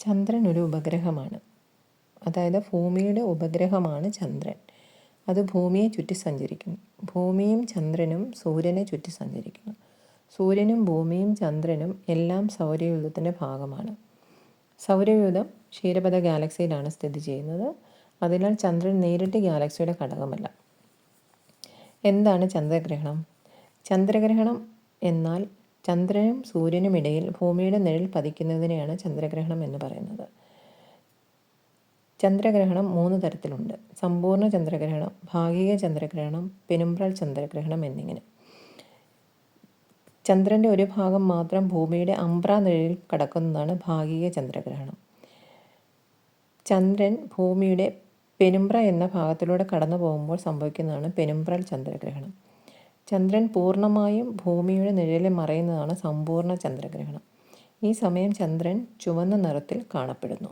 ചന്ദ്രൻ ഒരു ഉപഗ്രഹമാണ്. അതായത് ഭൂമിയുടെ ഉപഗ്രഹമാണ് ചന്ദ്രൻ. അത് ഭൂമിയെ ചുറ്റി സഞ്ചരിക്കുന്നു. ഭൂമിയും ചന്ദ്രനും സൂര്യനെ ചുറ്റി സഞ്ചരിക്കുന്നു. സൂര്യനും ഭൂമിയും ചന്ദ്രനും എല്ലാം സൗരയൂഥത്തിന്റെ ഭാഗമാണ്. സൗരയൂഥം ക്ഷീരപഥ ഗാലക്സിയിലാണ് സ്ഥിതി ചെയ്യുന്നത്. അതിനാൽ ചന്ദ്രൻ നേരിട്ട് ഗാലക്സിയുടെ ഘടകമല്ല. എന്താണ് ചന്ദ്രഗ്രഹണം? ചന്ദ്രഗ്രഹണം എന്നാൽ ചന്ദ്രനും സൂര്യനും ഇടയിൽ ഭൂമിയുടെ നിഴൽ പതിക്കുന്നതിനെയാണ് ചന്ദ്രഗ്രഹണം എന്ന് പറയുന്നത്. ചന്ദ്രഗ്രഹണം മൂന്ന് തരത്തിലുണ്ട്. സമ്പൂർണ ചന്ദ്രഗ്രഹണം ഭാഗിക ചന്ദ്രഗ്രഹണം പെനുമ്പ്രൽ ചന്ദ്രഗ്രഹണം എന്നിങ്ങനെ. ചന്ദ്രന്റെ ഒരു ഭാഗം മാത്രം ഭൂമിയുടെ അമ്പ്ര നിഴലിൽ കടക്കുന്നതാണ് ഭാഗിക ചന്ദ്രഗ്രഹണം. ചന്ദ്രൻ ഭൂമിയുടെ പെനുമ്പ്ര എന്ന ഭാഗത്തിലൂടെ കടന്നു പോകുമ്പോൾ സംഭവിക്കുന്നതാണ് പെനുമ്പ്രൽ ചന്ദ്രഗ്രഹണം. ചന്ദ്രൻ പൂർണമായും ഭൂമിയുടെ നിഴലിൽ മറയുന്നതാണ് സമ്പൂർണ ചന്ദ്രഗ്രഹണം. ഈ സമയം ചന്ദ്രൻ ചുവന്ന നിറത്തിൽ കാണപ്പെടുന്നു.